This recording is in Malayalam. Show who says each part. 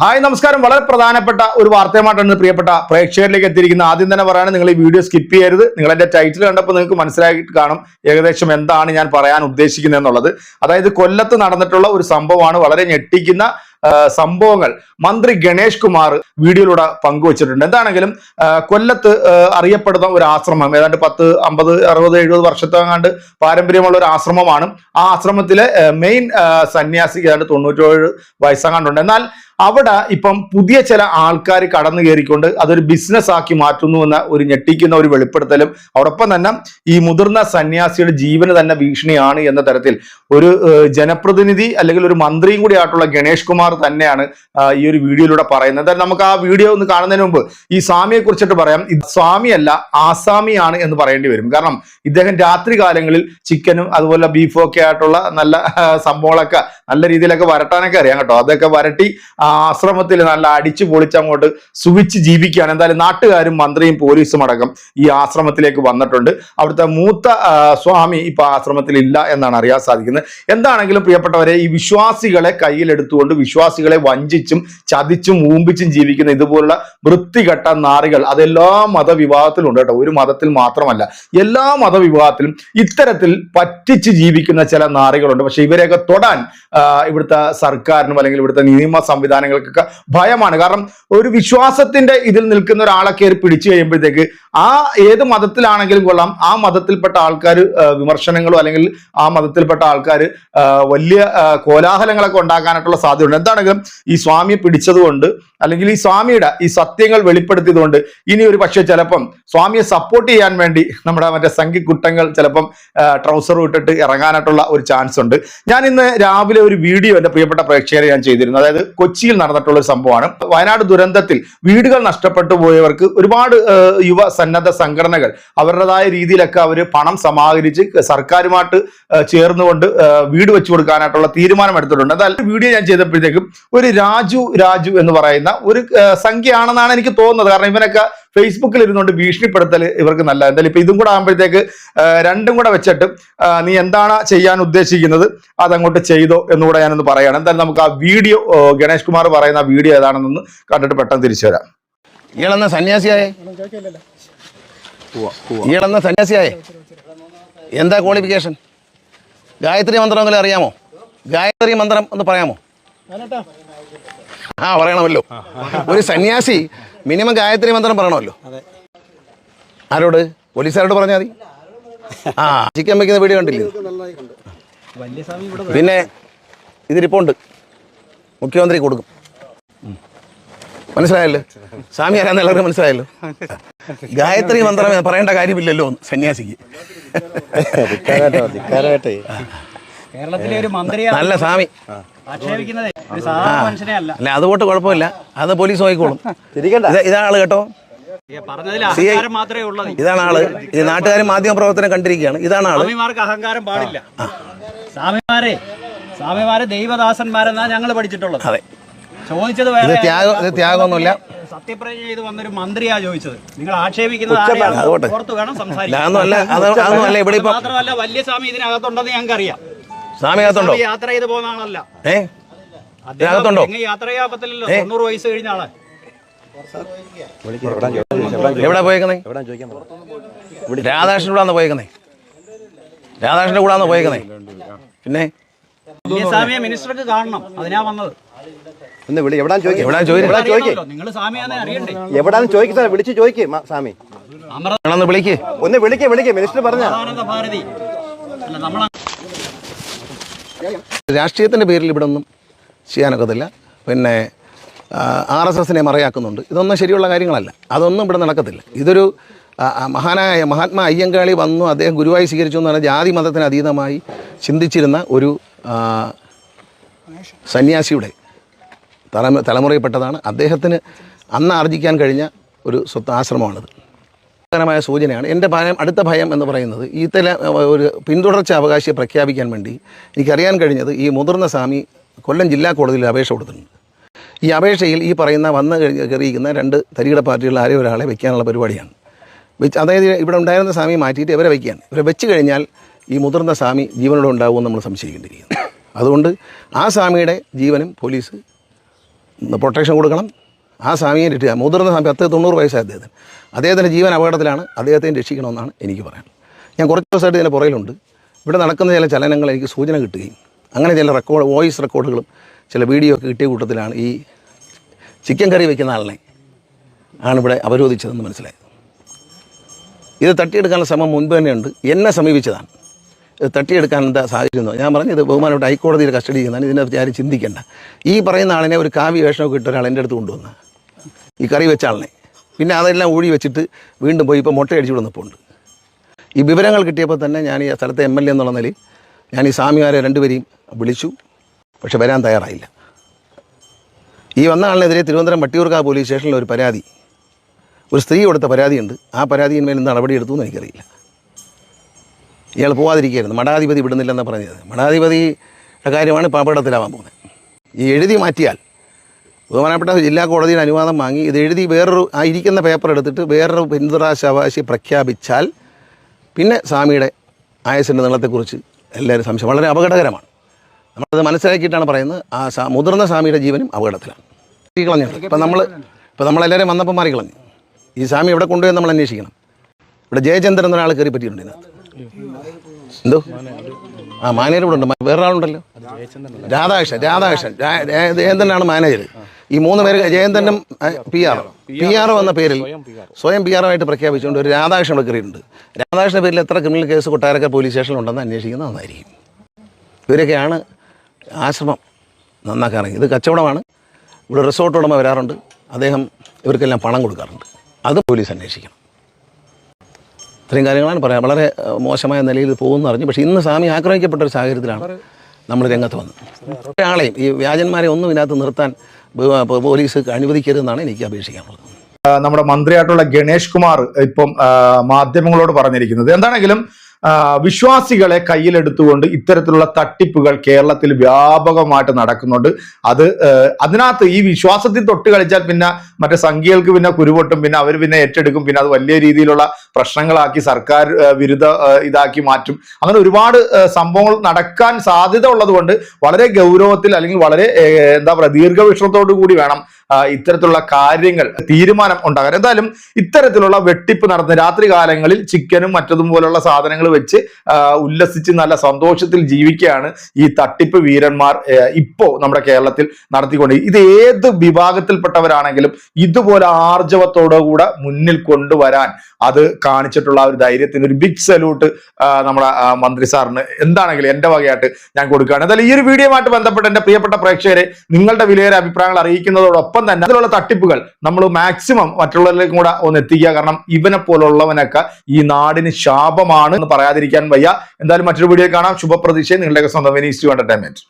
Speaker 1: ഹായ് നമസ്കാരം. വളരെ പ്രധാനപ്പെട്ട ഒരു വാർത്തയുമായിട്ടാണ് പ്രിയപ്പെട്ട പ്രേക്ഷകരിലേക്ക് എത്തിയിരിക്കുന്ന ആദ്യം തന്നെ പറയാണ് നിങ്ങൾ ഈ വീഡിയോ സ്കിപ്പ് ചെയ്യരുത്. നിങ്ങൾ എന്റെ ടൈറ്റിൽ കണ്ടപ്പോൾ നിങ്ങൾക്ക് മനസ്സിലായിട്ട് കാണും ഏകദേശം എന്താണ് ഞാൻ പറയാൻ ഉദ്ദേശിക്കുന്നത് എന്നുള്ളത്. അതായത് കൊല്ലത്ത് നടന്നിട്ടുള്ള ഒരു സംഭവമാണ് വളരെ ഞെട്ടിക്കുന്ന സംഭവങ്ങൾ. മന്ത്രി ഗണേഷ് കുമാർ വീഡിയോയിലൂടെ പങ്കുവച്ചിട്ടുണ്ട്. എന്താണെങ്കിലും കൊല്ലത്ത് അറിയപ്പെടുന്ന ഒരു ആശ്രമം ഏതാണ്ട് പത്ത് അമ്പത് അറുപത് എഴുപത് വർഷത്തെങ്ങാണ്ട് പാരമ്പര്യമുള്ള ഒരു ആശ്രമമാണ്. ആ ആശ്രമത്തിലെ മെയിൻ സന്യാസി ഏതാണ്ട് തൊണ്ണൂറ്റേഴ് വയസ്സങ്ങാണ്ടുണ്ട് എന്നാൽ അവിടെ ഇപ്പം പുതിയ ചില ആൾക്കാർ കടന്നു കയറിക്കൊണ്ട് അതൊരു ബിസിനസ് ആക്കി മാറ്റുന്നു എന്ന ഒരു ഞെട്ടിക്കുന്ന ഒരു വെളിപ്പെടുത്തലും അതോടൊപ്പം തന്നെ ഈ മുതിർന്ന സന്യാസിയുടെ ജീവന് തന്നെ ഭീഷണിയാണ് എന്ന തരത്തിൽ ഒരു ജനപ്രതിനിധി അല്ലെങ്കിൽ ഒരു മന്ത്രിയും കൂടി ആയിട്ടുള്ള ഗണേഷ് കുമാർ തന്നെയാണ് ഈ ഒരു വീഡിയോയിലൂടെ പറയുന്നത്. എന്തായാലും നമുക്ക് ആ വീഡിയോ ഒന്ന് കാണുന്നതിന് മുമ്പ് ഈ സ്വാമിയെ കുറിച്ചിട്ട് പറയാം. ഇത് സ്വാമിയല്ല ആസാമിയാണ് എന്ന് പറയേണ്ടി വരും. കാരണം ഇദ്ദേഹം രാത്രി കാലങ്ങളിൽ ചിക്കനും അതുപോലെ ബീഫും ഒക്കെ ആയിട്ടുള്ള നല്ല സംഭവങ്ങളൊക്കെ നല്ല രീതിയിലൊക്കെ വരട്ടാനൊക്കെ അറിയാം കേട്ടോ. അതൊക്കെ വരട്ടി ആശ്രമത്തിൽ നല്ല അടിച്ചു പൊളിച്ചങ്ങോട്ട് സുവിച്ച് ജീവിക്കുകയാണ്. എന്തായാലും നാട്ടുകാരും മന്ത്രിയും പോലീസും അടക്കം ഈ ആശ്രമത്തിലേക്ക് വന്നിട്ടുണ്ട്. അവിടുത്തെ മൂത്ത ആ, സ്വാമി ഇപ്പൊ ആശ്രമത്തിൽ ഇല്ല എന്നാണ് അറിയാൻ സാധിക്കുന്നത്. എന്താണെങ്കിലും പ്രിയപ്പെട്ടവരെ ഈ വിശ്വാസികളെ കയ്യിലെടുത്തുകൊണ്ട് വിശ്വാസികളെ വഞ്ചിച്ചും ചതിച്ചും ഊമ്പിച്ചും ജീവിക്കുന്ന ഇതുപോലുള്ള വൃത്തികെട്ട നാറികൾ അതെല്ലാ മതവിഭാഗത്തിലും ഉണ്ട് കേട്ടോ. ഒരു മതത്തിൽ മാത്രമല്ല എല്ലാ മതവിഭാഗത്തിലും ഇത്തരത്തിൽ പറ്റിച്ച് ജീവിക്കുന്ന ചില നാറികളുണ്ട്. പക്ഷെ ഇവരെയൊക്കെ തൊടാൻ ആ, ഇവിടുത്തെ സർക്കാരിനും അല്ലെങ്കിൽ ഇവിടുത്തെ നിയമ സംവിധാനങ്ങൾക്കൊക്കെ ഭയമാണ്. കാരണം ഒരു വിശ്വാസത്തിന്റെ ഇതിൽ നിൽക്കുന്ന ഒരാളെ കയറി പിടിച്ചു കഴിയുമ്പോഴത്തേക്ക് ആ ഏത് മതത്തിലാണെങ്കിലും കൊള്ളാം. ആ മതത്തിൽപ്പെട്ട ആൾക്കാർ വിമർശനങ്ങളോ അല്ലെങ്കിൽ ആ മതത്തിൽപ്പെട്ട ആൾക്കാർ വലിയ കോലാഹലങ്ങളൊക്കെ ഉണ്ടാക്കാനായിട്ടുള്ള സാധ്യതയുണ്ട്. എന്താണെങ്കിലും ഈ സ്വാമിയെ പിടിച്ചതുകൊണ്ട് അല്ലെങ്കിൽ ഈ സ്വാമിയുടെ ഈ സത്യങ്ങൾ വെളിപ്പെടുത്തിയതുകൊണ്ട് ഇനി ഒരു പക്ഷേ ചിലപ്പം സ്വാമിയെ സപ്പോർട്ട് ചെയ്യാൻ വേണ്ടി നമ്മുടെ മറ്റേ സംഘിക്കുട്ടങ്ങൾ ചിലപ്പം ട്രൗസർ ഇട്ടിട്ട് ഇറങ്ങാനായിട്ടുള്ള ഒരു ചാൻസ് ഉണ്ട്. ഞാൻ ഇന്ന് രാവിലെ ഒരു വീഡിയോ എന്റെ പ്രിയപ്പെട്ട പ്രേക്ഷകരെ ഞാൻ ചെയ്തിരുന്നു. അതായത് കൊച്ചിയിൽ നടന്നിട്ടുള്ള ഒരു സംഭവമാണ്. വയനാട് ദുരന്തത്തിൽ വീടുകൾ നഷ്ടപ്പെട്ടു പോയവർക്ക് ഒരുപാട് യുവ സന്നദ്ധ സംഘടനകൾ അവരുടേതായ രീതിയിലൊക്കെ അവർ പണം സമാഹരിച്ച് സർക്കാരുമായിട്ട് ചേർന്നുകൊണ്ട് വീട് വെച്ചു കൊടുക്കാനായിട്ടുള്ള തീരുമാനം എടുത്തിട്ടുണ്ട്. അതായത് വീഡിയോ ഞാൻ ചെയ്തപ്പോഴത്തേക്കും ഒരു രാജു രാജു എന്ന് പറയുന്ന ഒരു സംഖ്യയാണെന്നാണ് എനിക്ക് തോന്നുന്നത്. കാരണം ഇവനൊക്കെ ഫേസ്ബുക്കിൽ ഇരുന്നുകൊണ്ട് ഭീഷണിപ്പെടുത്തൽ ഇവർക്ക് നല്ല എന്തായാലും ഇപ്പൊ ഇതും കൂടെ ആകുമ്പോഴത്തേക്ക് രണ്ടും കൂടെ വെച്ചിട്ട് നീ എന്താണ് ചെയ്യാൻ ഉദ്ദേശിക്കുന്നത് അതങ്ങോട്ട് ചെയ്തോ എന്നുകൂടെ ഞാനൊന്ന് പറയാണ് എന്തായാലും നമുക്ക് ആ വീഡിയോ ഗണേഷ് കുമാർ പറയുന്ന ആ വീഡിയോ ഏതാണെന്നൊന്ന് കണ്ടിട്ട് പെട്ടെന്ന് തിരിച്ചു വരാം.
Speaker 2: ഇയാളെന്ന സന്യാസിയായേ? ഇയാളെന്ന സന്യാസിയായേ? എന്താ ക്വാളിഫിക്കേഷൻ ഗായത്രി മന്ത്രം എങ്കിലും അറിയാമോ? ഗായത്രി മന്ത്രം ഒന്ന് പറയാമോ? ആ പറയണമല്ലോ. ഒരു സന്യാസി മിനിമം ഗായത്രി മന്ത്രം പറയണമല്ലോ. ആരോട്? പോലീസുകാരോട് പറഞ്ഞാൽ മതി. ആ ചിക്കൻ വെക്കുന്ന വീഡിയോ കണ്ടില്ലേ? പിന്നെ ഇതിരിപ്പുണ്ട് മുഖ്യമന്ത്രി കൊടുക്കും. മനസ്സിലായല്ലോ? സ്വാമി ആരാന്ന് എല്ലാവർക്കും മനസ്സിലായല്ലോ? ഗായത്രി മന്ത്രം പറയേണ്ട കാര്യമില്ലല്ലോ സന്യാസിക്ക്.
Speaker 3: കേരളത്തിലെ ഒരു മന്ത്രിയെ
Speaker 2: നല്ല സ്വാമി.
Speaker 3: ആക്ഷേപിക്കുന്നത് ഒരു സാധാരണ മനുഷ്യനെ അല്ല.
Speaker 2: അല്ല അതുകൊണ്ട് കുഴപ്പമില്ല. അത് പോലീസ് നോക്കിക്കോളും. ഇത് ഇതാണ് കേട്ടോ.
Speaker 3: ഈ മാത്രമേ ഉള്ളത്
Speaker 2: ഇതാണ് ആൾ ഇത് നാട്ടുകാർ മാധ്യമ പ്രവർത്തനം കണ്ടിരിക്കുകയാണ്. ഇതാണ്
Speaker 3: ആൾ അഹങ്കാരം പാടില്ല. സ്വാമിമാരെ സ്വാമിമാരെ ദൈവദാസന്മാരെന്നാ ഞങ്ങൾ പഠിച്ചിട്ടുള്ളത്.
Speaker 2: അതെ.
Speaker 3: ചോദിച്ചത് വേറെ
Speaker 2: ത്യാഗം ത്യാഗമൊന്നുമില്ല.
Speaker 3: സത്യപ്രതിജ്ഞ ചെയ്ത് വന്നൊരു മന്ത്രിയാ ചോദിച്ചത്. നിങ്ങൾ ആക്ഷേപിക്കുന്നത്. ഓർത്ത് വേണം സംസാരിക്കാൻ. മാത്രമല്ല വലിയ സ്വാമി ഇതിനകത്തുണ്ടെന്ന് ഞങ്ങൾക്ക് അറിയാം
Speaker 2: സ്വാമി അകത്തുണ്ടോ?
Speaker 3: യാത്ര ചെയ്ത് പോകുന്ന ആളല്ല.
Speaker 2: ഏ?
Speaker 3: അദ്ദേഹം യാത്ര ചെയ്യാൻ പറ്റില്ലല്ലോ തൊണ്ണൂറ് വയസ്സ് കഴിഞ്ഞ ആളെ.
Speaker 2: എവിടെ പോയേക്കുന്നേ? രാധാകൃഷ്ണൻ കൂടാന്ന് പോയേക്കുന്നേ? രാധാകൃഷ്ണൻ കൂടാന്ന് പോയേക്കുന്നേ? പിന്നെ?
Speaker 3: സ്വാമിയെ മിനിസ്റ്റർക്ക് കാണണം. അതിനാ വന്നത്.
Speaker 4: ഒന്ന് വിളി എവിടാന്ന് ചോദിക്കും?
Speaker 2: എവിടാ ചോദിക്കും?
Speaker 3: നിങ്ങൾ സ്വാമിയാണെന്ന് അറിയണ്ടേ?
Speaker 4: എവിടാന്ന് ചോദിക്കുക വിളിച്ച് ചോദിക്കേ സ്വാമി.
Speaker 2: ഒന്ന് വിളിക്ക്.
Speaker 4: ഒന്ന് വിളിക്കേ വിളിക്കേ. മിനിസ്റ്റർ പറഞ്ഞ
Speaker 3: ഭാരതി. അല്ല
Speaker 2: രാഷ്ട്രീയത്തിന്റെ പേരിൽ ഇവിടെ ഒന്നും ചെയ്യാനൊക്കത്തില്ല. പിന്നെ ആർ എസ് എസിനെ മറയാക്കുന്നുണ്ട്. ഇതൊന്നും ശരിയുള്ള കാര്യങ്ങളല്ല. അതൊന്നും ഇവിടെ നടക്കത്തില്ല. ഇതൊരു മഹാനായ മഹാത്മാ അയ്യങ്കാളി വന്നു അദ്ദേഹം ഗുരുവായി സ്വീകരിച്ചു എന്ന് പറഞ്ഞാൽ ജാതി മതത്തിന് അതീതമായി ചിന്തിച്ചിരുന്ന ഒരു സന്യാസിയുടെ തലമു തലമുറയിൽപ്പെട്ടതാണ്. അദ്ദേഹത്തിന് അന്ന് ആർജിക്കാൻ കഴിഞ്ഞ ഒരു സ്വത്ത് ആശ്രമമാണിത്. മായ സൂചനയാണ്. എന്റെ ഭയം അടുത്ത ഭയം എന്ന് പറയുന്നത് ഈ തല ഒരു പിന്തുടർച്ച അവകാശിയെ പ്രഖ്യാപിക്കാൻ വേണ്ടി എനിക്കറിയാൻ കഴിഞ്ഞത് ഈ മുതിർന്ന സ്വാമി കൊല്ലം ജില്ലാ കോടതിയിൽ അപേക്ഷ കൊടുത്തിട്ടുണ്ട്. ഈ അപേക്ഷയിൽ ഈ പറയുന്ന വന്ന് കയറിയിരിക്കുന്ന രണ്ട് തരികിട പാർട്ടികളിൽ ആരെയും ഒരാളെ വയ്ക്കാനുള്ള പരിപാടിയാണ്. വെച്ച് അതായത് ഇവിടെ ഉണ്ടായിരുന്ന സ്വാമി മാറ്റിയിട്ട് ഇവരെ വയ്ക്കുകയാണ് ഇവരെ വെച്ച് കഴിഞ്ഞാൽ ഈ മുതിർന്ന സ്വാമി ജീവനോടെ ഉണ്ടാവുമെന്ന് നമ്മൾ സംശയിക്കേണ്ടിയിരിക്കുന്നു. അതുകൊണ്ട് ആ സ്വാമിയുടെ ജീവനും പോലീസ് പ്രൊട്ടക്ഷൻ കൊടുക്കണം. ആ സ്വാമിയെ രക്ഷിക്കുക. മുതിർന്ന സ്വാമി പത്ത് തൊണ്ണൂറ് വയസ്സായ അദ്ദേഹത്തിന്. അദ്ദേഹത്തിന്റെ ജീവൻ അപകടത്തിലാണ്. അദ്ദേഹത്തെ രക്ഷിക്കണമെന്നാണ് എനിക്ക് പറയാൻ ഞാൻ കുറച്ച് ദിവസമായിട്ട് ഇതിന്റെ പുറകിലുണ്ട്. ഇവിടെ നടക്കുന്ന ചില ചലനങ്ങൾ എനിക്ക് സൂചന കിട്ടുകയും അങ്ങനെ ചില റെക്കോർഡ് വോയിസ് റെക്കോർഡുകളും ചില വീഡിയോ ഒക്കെ കിട്ടിയ കൂട്ടത്തിലാണ് ഈ ചിക്കൻ കറി വയ്ക്കുന്ന ആളിനെ ആണ് ഇവിടെ അവരോധിച്ചതെന്ന് മനസ്സിലായത്. ഇത് തട്ടിയെടുക്കാനുള്ള ശ്രമം മുൻപ് തന്നെയുണ്ട്. എന്നെ സമീപിച്ചതാണ്. ഇത് തട്ടിയെടുക്കാൻ എന്താ സാഹചര്യം? ഞാൻ പറഞ്ഞു ഇത് ബഹുമാനപ്പെട്ട ഹൈക്കോടതിയുടെ കസ്റ്റഡി ചെയ്യുന്നതാണ്. ഇതിനകത്ത് ആരും ചിന്തിക്കേണ്ട. ഈ പറയുന്ന ആളിനെ ഒരു കാവ്യ വേഷമൊക്കെ ഇട്ട ഒരാൾ എന്റെ അടുത്ത് കൊണ്ടുവന്ന ഈ കറി വെച്ച ആളിനെ പിന്നെ അതെല്ലാം ഊഴി വെച്ചിട്ട് വീണ്ടും പോയി ഇപ്പോൾ മുട്ടയടിച്ചു വിടുന്നപ്പോൾ ഉണ്ട് ഈ വിവരങ്ങൾ കിട്ടിയപ്പോൾ തന്നെ ഞാൻ ഈ സ്ഥലത്തെ എം എൽ എ എന്നുള്ള നിലയിൽ ഞാൻ ഈ സ്വാമിമാരെ രണ്ടുപേരെയും വിളിച്ചു. പക്ഷെ വരാൻ തയ്യാറായില്ല. ഈ വന്ന ആളിനെതിരെ തിരുവനന്തപുരം വട്ടിയൂർക്കാവ് പോലീസ് സ്റ്റേഷനിൽ ഒരു പരാതി ഒരു സ്ത്രീ കൊടുത്ത പരാതിയുണ്ട്. ആ പരാതിയിന്മേൽ എന്ത് നടപടിയെടുത്തു എന്ന് എനിക്കറിയില്ല. ഇയാൾ പോവാതിരിക്കുകയായിരുന്നു. മഠാധിപതി വിടുന്നില്ലെന്ന് പറഞ്ഞത്. മഠാധിപതിയുടെ കാര്യമാണ് പാപ്പടത്തിലാവാൻ പോകുന്നത്. ഈ എഴുതി മാറ്റിയാൽ ബഹുമാനപ്പെട്ട ജില്ലാ കോടതിയുടെ അനുവാദം വാങ്ങി ഇത് എഴുതി വേറൊരു ആ ഇരിക്കുന്ന പേപ്പർ എടുത്തിട്ട് വേറൊരു പിന്തുണാശാവകാശി പ്രഖ്യാപിച്ചാൽ പിന്നെ സ്വാമിയുടെ ആയസിന്റെ നീളത്തെക്കുറിച്ച് എല്ലാവരും സംശയം. വളരെ അപകടകരമാണ്. നമ്മളത് മനസ്സിലാക്കിയിട്ടാണ് പറയുന്നത്. ആ മുതിർന്ന സ്വാമിയുടെ ജീവനും അപകടത്തിലാണ്. കളഞ്ഞു ഇപ്പം നമ്മൾ ഇപ്പം നമ്മളെല്ലാവരും വന്നപ്പോൾ മാറിക്കളഞ്ഞു. ഈ സ്വാമി എവിടെ കൊണ്ടുപോയി നമ്മൾ അന്വേഷിക്കണം. ഇവിടെ ജയചന്ദ്രൻ എന്നൊരാൾ കയറി പറ്റിയിട്ടുണ്ട് ഇതിനകത്ത്. എന്തോ? ആ മാനേജർ ഇവിടെ ഉണ്ട്. വേറൊരാളുണ്ടല്ലോ? രാധാകൃഷ്ണൻ രാധാകൃഷ്ണൻ. ജയന്തനാണ് മാനേജർ ഈ മൂന്ന് പേര് ജയന്തനും പി ആർ പി ആർ എന്ന പേരിൽ സ്വയം പി ആറുമായിട്ട് പ്രഖ്യാപിച്ചുകൊണ്ട് ഒരു രാധാകൃഷ്ണൻ ഇവിടെ കയറിയിട്ടുണ്ട്. രാധാകൃഷ്ണ പേരിൽ എത്ര ക്രിമിനൽ കേസ് കൊട്ടാരക്കര പോലീസ് സ്റ്റേഷനിൽ ഉണ്ടെന്ന് അന്വേഷിക്കുന്നത് നന്നായിരിക്കും. ഇവരൊക്കെയാണ് ആശ്രമം നന്നാക്കാൻ ഇത് കച്ചവടമാണ്. ഇവിടെ റിസോർട്ട് ഉടമ വരാറുണ്ട്. അദ്ദേഹം ഇവർക്കെല്ലാം പണം കൊടുക്കാറുണ്ട്. അത് പോലീസ് അന്വേഷിക്കണം. ഇത്രയും കാര്യങ്ങളാണ് പറയാം. വളരെ മോശമായ നിലയിൽ പോകുമെന്ന് അറിഞ്ഞു. പക്ഷേ ഇന്ന് സ്വാമി ആക്രമിക്കപ്പെട്ട ഒരു സാഹചര്യത്തിലാണ് നമ്മൾ രംഗത്ത് വന്നത്. ഒരാളെയും ഈ വ്യാജന്മാരെ ഒന്നും ഇതിനകത്ത് നിർത്താൻ പോലീസ് അനുവദിക്കരുതെന്നാണ് എനിക്ക് അപേക്ഷിക്കാനുള്ളത്
Speaker 1: നമ്മുടെ മന്ത്രിയായിട്ടുള്ള ഗണേഷ് കുമാർ ഇപ്പം മാധ്യമങ്ങളോട് പറഞ്ഞിരിക്കുന്നത്. എന്താണെങ്കിലും വിശ്വാസികളെ കയ്യിലെടുത്തുകൊണ്ട് ഇത്തരത്തിലുള്ള തട്ടിപ്പുകൾ കേരളത്തിൽ വ്യാപകമായിട്ട് നടക്കുന്നുണ്ട്. അത് അതിനകത്ത് ഈ വിശ്വാസത്തിൽ തൊട്ട് കളിച്ചാൽ പിന്നെ മറ്റേ സംഖ്യകൾക്ക് പിന്നെ കുരുപൊട്ടും പിന്നെ അവർ പിന്നെ ഏറ്റെടുക്കും പിന്നെ അത് വലിയ രീതിയിലുള്ള പ്രശ്നങ്ങളാക്കി സർക്കാർ വിരുദ്ധ ഇതാക്കി മാറ്റും. അങ്ങനെ ഒരുപാട് സംഭവങ്ങൾ നടക്കാൻ സാധ്യത ഉള്ളതുകൊണ്ട് വളരെ ഗൗരവത്തിൽ അല്ലെങ്കിൽ വളരെ എന്താ പറയുക ദീർഘവീക്ഷണത്തോടു കൂടി വേണം ഇത്തരത്തിലുള്ള കാര്യങ്ങൾ തീരുമാനം ഉണ്ടാകാൻ. എന്തായാലും ഇത്തരത്തിലുള്ള വെട്ടിപ്പ് നടന്ന രാത്രി കാലങ്ങളിൽ ചിക്കനും മറ്റതും പോലുള്ള സാധനങ്ങൾ വെച്ച് ഉല്ലസിച്ച് നല്ല സന്തോഷത്തിൽ ജീവിക്കുകയാണ് ഈ തട്ടിപ്പ് വീരന്മാർ ഇപ്പോ നമ്മുടെ കേരളത്തിൽ നടത്തിക്കൊണ്ട് ഇത് ഏത് വിഭാഗത്തിൽപ്പെട്ടവരാണെങ്കിലും ഇതുപോലെ ആർജവത്തോടുകൂടെ മുന്നിൽ കൊണ്ടുവരാൻ അത് കാണിച്ചിട്ടുള്ള ഒരു ധൈര്യത്തിന് ഒരു ബിഗ് സല്യൂട്ട് നമ്മുടെ മന്ത്രി സാറിന്. എന്താണെങ്കിലും എന്റെ വകയായിട്ട് ഞാൻ കൊടുക്കുകയാണ്. എന്തായാലും ഈ ഒരു വീഡിയോയുമായിട്ട് ബന്ധപ്പെട്ട് എന്റെ പ്രിയപ്പെട്ട പ്രേക്ഷകരെ നിങ്ങളുടെ വിലയേറെ അഭിപ്രായങ്ങൾ അറിയിക്കുന്നതോടൊപ്പം തന്നെ അതിലുള്ള തട്ടിപ്പുകൾ നമ്മൾ മാക്സിമം മറ്റുള്ളവരിലേക്കും കൂടെ ഒന്ന് എത്തിക്കുക. കാരണം ഇവനെ പോലുള്ളവനൊക്കെ ഈ നാടിന് ശാപമാണ് എന്ന് പറയാതിരിക്കാൻ വയ്യ. എന്തായാലും മറ്റൊരു വീഡിയോ കാണാം. ശുഭപ്രതീക്ഷ നിങ്ങളുടെയൊക്കെ സ്വന്തം വിനീസ് ടു എന്റർടൈൻമെന്റ്